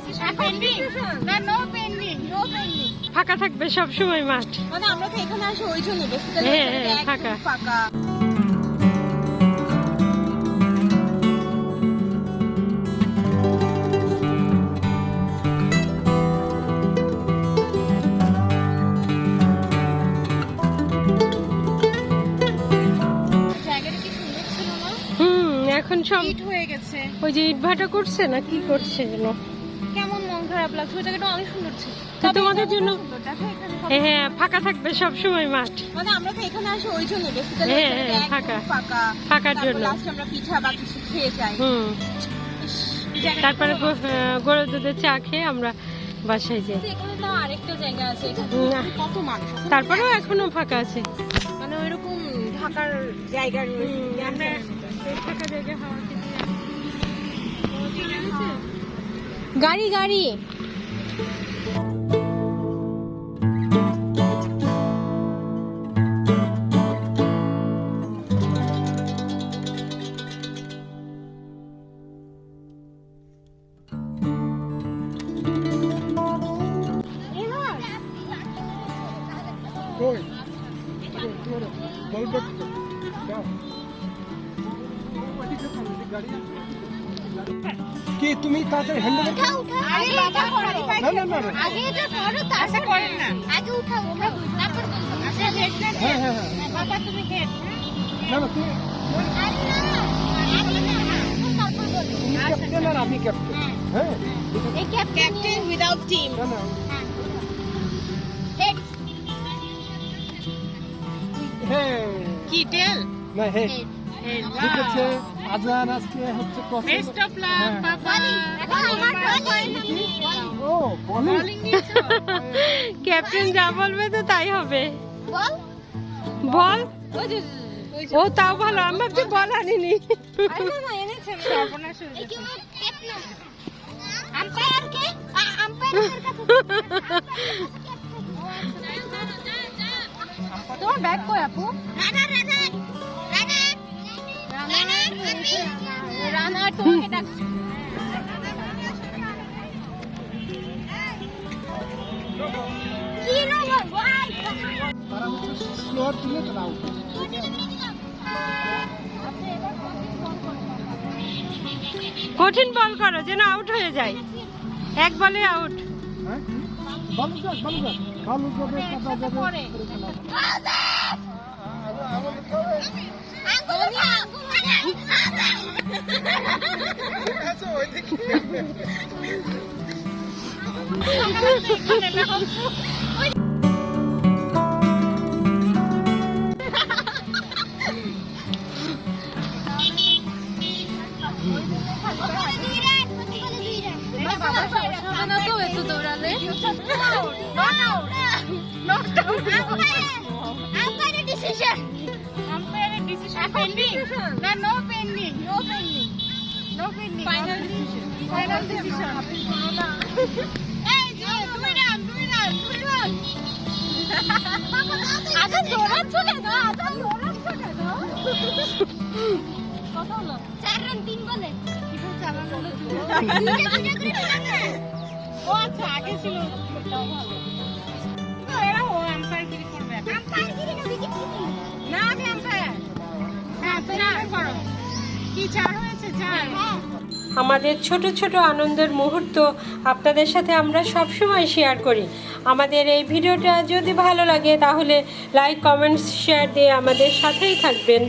decision pending? There no pending. No pending ফাঁকা থাকবে সব সময় মাঠ মানে আমরা তো এখানে আসি ওই জন্য বেসিক্যালি হ্যাঁ, হ্যাঁ, ফাঁকা। ফাঁকা এখন সব ইট হয়ে গেছে ওই যে ইট ভাটা করছে না কি করছে যেন কেমন মন খারাপ লাগছে? ওই জায়গাটা অনেক সুন্দর ছিল। তোমাদের জন্য হ্যাঁ, হ্যাঁ ফাঁকা থাকবে সব সময় মাঠ। মানে আমরা তো এখানে আসি ওই জন্য বেসিক্যালি হ্যাঁ, হ্যাঁ, ফাঁকা। ফাঁকা। ফাঁকার জন্য। আমরা পিঠা বা কিছু খেয়ে যাই। হুম। তারপরে খুব গরু দুধের চা খেয়ে আমরা বাসায় যাই। আরেকটা জায়গা আছে কত মানুষ। তারপরেও এখনও ফাঁকা আছে। মানে ওইরকম ঢাকার জায়গা আমরা- ফাঁকা জায়গা হাওয়া খেতে গাড়ি। গাড়ি কই তোমার বলবে দাও কি তুমি তাড়াতাড়ি হ্যান্ডেল আগে এটা করো। না না না না। আগে এটা করো তারপর করেন না। আগে উঠাও উঠাও। তারপর বলব আচ্ছা হেড না হ্যাঁ হ্যাঁ হ্যাঁ। বাবা তুমি হেড। না না তুমি আরে না আগে না তারপর বলব তুমি ক্যাপ্টেন আর আমি ক্যাপ্টেন হ্যাঁ এই ক্যাপ্টেন উইদাউট টিম না না। হেড। হ্যাঁ। কি টেল না হে হেড। ঠিক আজান আজকে হচ্ছে বেস্ট অফ লাক। বাবা। এখন আমার ও বলি। ক্যাপ্টেন যা বলবে তো তাই হবে। বল। বল। ও তাও ভালো আমার তো বল। আনিনি। আরে না না এনেছে না। সর্বনাশ এই গেছে। কি ক্যাপ্টেন আম্পায়ার কে আম্পায়ার। তোমার ব্যাগ কই আপু? রানার তোমাকে ডাকছে আউট কঠিন বল করো যেন আউট হয়ে যায়। এক বলে আউট হ্যাঁ ভালো যাক ভালো যাক ভালো যাবে কাদা যাবে না তো এত দৌড়ালে Umpire decision pending. There no pending. No pending. No pending. Final decision Final decision. এই যে দুই রান দুই রান দুই রান আজান দৌড়াচ্ছ কেন? আজান দৌড়াচ্ছ কেন? কত হলো? চার রান তিন বলে। কীভাবে চালানো হলো ও আচ্ছা আগে ছিল। ভালো হ্যাঁ। আমাদের ছোট ছোট আনন্দের মুহূর্ত আপনাদের সাথে আমরা সব সময় শেয়ার করি। আমাদের এই ভিডিওটা যদি ভালো লাগে তাহলে লাইক কমেন্টস শেয়ার দিয়ে আমাদের সাথেই থাকবেন।